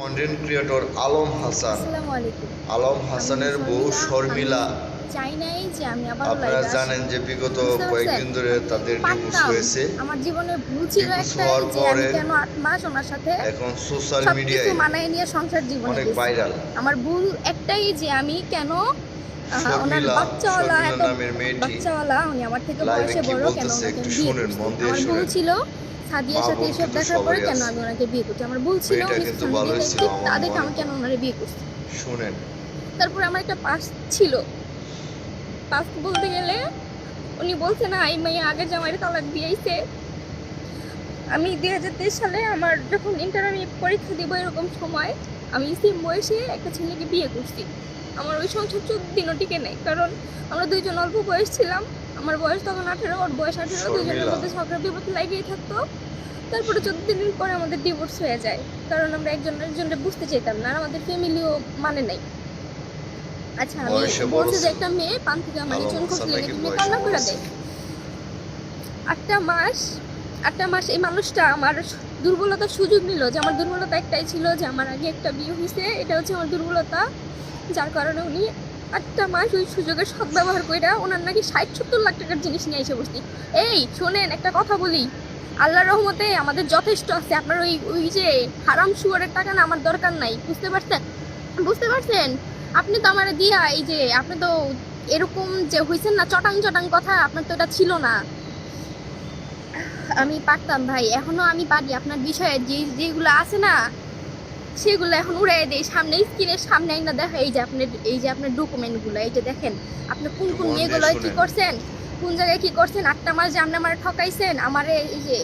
Content creator Alam Hasan. Alam হাসানের বউ শর্মিলা, শর্মিলা। আমি চাই নাই যে আমি আবার আপনারা জানেন যে বিগত কয়েকদিন ধরে তাদের ডিভোর্স হয়েছে। আমার জীবনে ভুল ছিল যে আমি কেন আট মাস ওনার সাথে এখন সোশ্যাল মিডিয়ায় মানায় নিয়ে সংসার জীবনে অনেক ভাইরাল আমার ভুল একটাই যে আমি কেন ওনার বাচ্চাওয়ালা এত বাচ্চাওয়ালা উনি আমার থেকে বয়সে বড় কেন শুনেন, মন দিয়ে ভুল ছিল সাদিয়ার সাথে এসব দেখার পরে কেন আমি ওনাকে বিয়ে করছি? আমার ভুল ছিল তা দেখে আমি কেন ওনারে বিয়ে করছি। শুনেন। তারপরে আমার একটা পাস ছিল। পাস বলতে গেলে উনি বলছে না এই মেয়ে আগের জামাইয়ের তালাক দিয়েছে। আমি দুই হাজার তেইশ সালে আমার যখন ইন্টার আমি পরীক্ষা দিব এরকম সময় আমি সেম বয়সে একটা ছেলেকে বিয়ে করছি। আমার ওই সংসার চোদ্দ দিনও টিকে নেই। কারণ আমরা দুইজন অল্প বয়স ছিলাম। আমার বয়স তখন আঠেরো ওর বয়স আঠেরো দুজনের মধ্যে ঝগড়া বিপদ লাগিয়ে থাকতো। তারপরে চোদ্দ দিন পরে আমাদের ডিভোর্স হয়ে যায়। কারণ আমরা একজন একজনকে বুঝতে চাইতাম না আমাদের ফ্যামিলিও মানে নাই। আচ্ছা আমি বলছি যে একটা মেয়ে পান থেকে আমার চুন খসলে নাকি বয়সে কান্না করে দেয়। আটটা মাস আটটা মাস এই মানুষটা আমার দুর্বলতার সুযোগ নিল যে আমার দুর্বলতা একটাই ছিল যে আমার আগে একটা বিয়ে হয়েছে এটা হচ্ছে আমার দুর্বলতা। যার কারণে উনি আটটা মাস ওই সুযোগের সদ্ব্যবহার করে ওনার নাকি ষাট, সত্তর লাখ টাকার জিনিস নিয়ে এসে বসছি এই, শোনেন, একটা কথা বলি। আল্লাহর রহমতে আমাদের যথেষ্ট আছে। আপনার ওই ওই যে হারাম শুয়ারের টাকা না আমার দরকার নাই। বুঝতে পারছেন? বুঝতে পারছেন? আপনি তো আমার দিয়া এই যে, আপনি তো এরকম যে হয়েছেন না, চটাং চটাং কথা, আপনার তো এটা ছিল না। আমি পারতাম ভাই। এখনও আমি পারি। আপনার বিষয়ে যে, যেগুলো আছে না সেগুলো এখন উড়াই দেই। সামনে স্ক্রিনের সামনে না দেখা এই যে আপনার এই যে আপনার ডকুমেন্টগুলো এই যে দেখেন আপনি কোন কোন মন দিয়ে মেয়েগুলো কি করছেন? কোন জায়গায় কি করছেন? আটটা মাস যে আপনি আমার ঠকাইছেন আমারে এই যে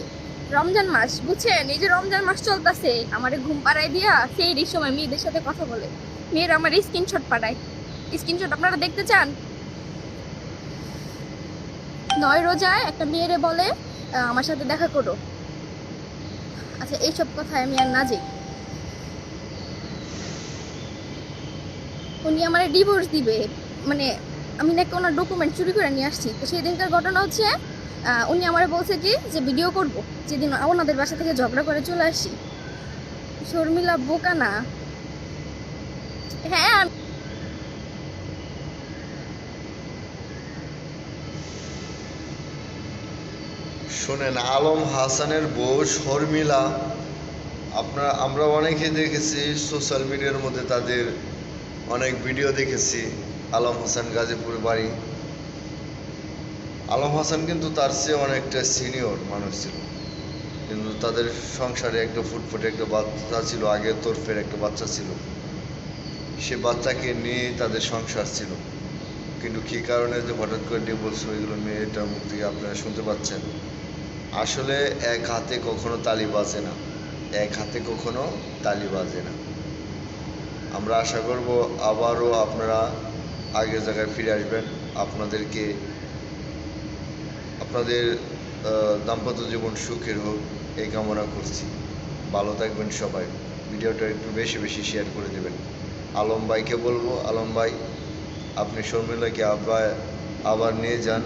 রমজান মাস বুঝছেন? এই যে রমজান মাস চলতেছে আমারে ঘুম পাড়ায় দিয়া সেই সময় মেয়েদের সাথে কথা বলে। মেয়েরা আমার স্ক্রিনশট পাঠায়। স্ক্রিনশট আপনারা দেখতে চান? নয় রোজায় একটা মেয়েরে বলে আমার সাথে দেখা করো। আচ্ছা এইসব কথায় আমি আর না যাই। উনি আমার ডিভোর্স দিবে। মানে আমি নাকি ওনার ডকুমেন্ট চুরি করে নিয়ে আসছি। তো সেই দিনকার ঘটনা হচ্ছে উনি আমার বলছে কি যে ভিডিও করব। যেদিন ওনাদের বাসা থেকে ঝগড়া করে চলে আসি। শর্মিলা বোকা না। হ্যাঁ শোনেন, আলম হাসানের বউ শর্মিলা, আপনার আমরা অনেকে দেখেছি সোশ্যাল মিডিয়ার মধ্যে তাদের অনেক ভিডিও দেখেছি, আলম হাসান গাজীপুর বাড়ি। আলম হাসান কিন্তু তার চেয়ে অনেকটা সিনিয়র মানুষ ছিল। কিন্তু তাদের সংসারে একটা ফুটফুটে একটা বাচ্চা ছিল আগের তরফের একটা বাচ্চা ছিল। সে বাচ্চাকে নিয়ে তাদের সংসার ছিল। কিন্তু কী কারণে যে হঠাৎ করে ডিভোর্স হয়ে গেলো মেয়েটার মুখ থেকে আপনারা শুনতে পাচ্ছেন? আসলে এক হাতে কখনো তালি বাজে না। এক হাতে কখনো তালি বাজে না। আমরা আশা করব আবারও আপনারা আগের জায়গায় ফিরে আসবেন। আপনাদেরকে আপনাদের দাম্পত্য জীবন সুখের হোক, এই কামনা করছি। ভালো থাকবেন সবাই। ভিডিওটা একটু বেশি বেশি শেয়ার করে দেবেন। আলম ভাইকে বলব, আলম ভাই, আপনি শর্মিলাকে আবার আবার নিয়ে যান।